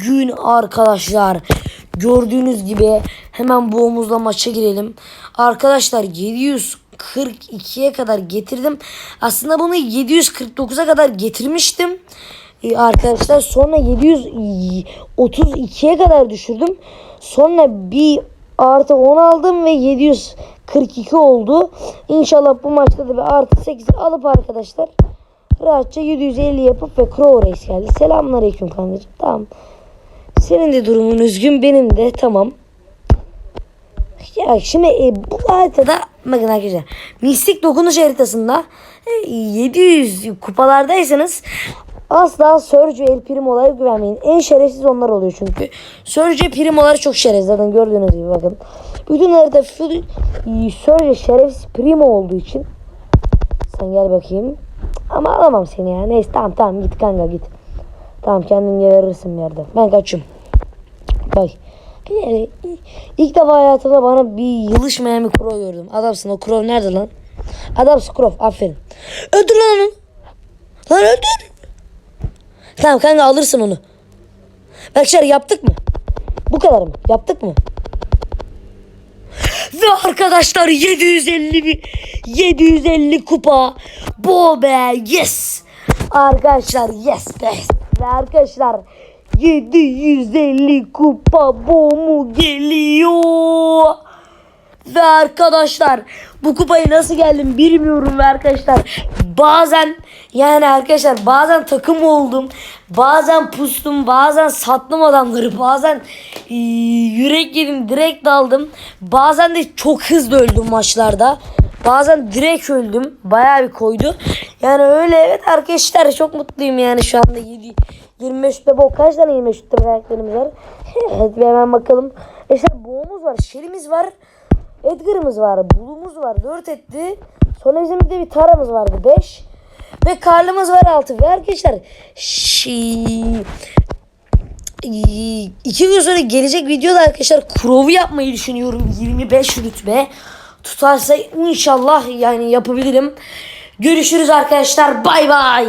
Bugün arkadaşlar gördüğünüz gibi hemen bu omuzla maça girelim. Arkadaşlar 742'ye kadar getirdim. Aslında bunu 749'a kadar getirmiştim. Ee, arkadaşlar sonra 732'ye kadar düşürdüm. Sonra bir artı 10 aldım ve 742 oldu. İnşallah bu maçta da bir artı 8 alıp arkadaşlar rahatça 750 yapıp ve Crow Race geldi. Selamünaleyküm kankacığım. Tamam. Senin de durumun üzgün benim de tamam. Ya şimdi e, bu haritada bakın arkadaşlar mistik dokunuş haritasında e, 700 kupalardaysanız asla Surge El Primo'lara güvenmeyin. En şerefsiz onlar oluyor çünkü. Surge Primo'lar çok şerefsiz zaten gördüğünüz gibi bakın. Bütün harita full e, Surge şerefsiz Primo olduğu için sen gel bakayım. Ama alamam seni ya. Neyse tamam tamam git kanka git. Tamam kendin bir yerde. Ben kaçıyorum. Bak. Yani ilk defa hayatımda bana bir yılışmayan bir crow gördüm. Adamsın o crow nerede lan? Adamsın crow aferin. Öldür lan onu. Lan öldür. Tamam kanka alırsın onu. Arkadaşlar yaptık mı? Bu kadar mı? Yaptık mı? Ve arkadaşlar 750 bir 750 kupa. Bu be yes. Arkadaşlar yes be. Ve arkadaşlar 750 kupa bomu geliyor. Ve arkadaşlar bu kupayı nasıl geldim bilmiyorum ve arkadaşlar bazen yani arkadaşlar bazen takım oldum bazen pustum bazen sattım adamları bazen yürek yedim direkt daldım bazen de çok hızlı öldüm maçlarda bazen direkt öldüm bayağı bir koydu yani öyle evet arkadaşlar çok mutluyum yani şu anda 7 25 şutta bol kaç tane 25 şutta karakterimiz var evet bir hemen bakalım işte boğumuz var şerimiz var Edgar'ımız var, Bulumuz var 4 etti. Sonra bizim bir de bir Tara'mız vardı 5. Ve Karl'ımız var 6. Ve arkadaşlar şey, iki gün sonra gelecek videoda arkadaşlar Crow'u yapmayı düşünüyorum. 25 rütbe. Tutarsa inşallah yani yapabilirim. Görüşürüz arkadaşlar. Bay bay.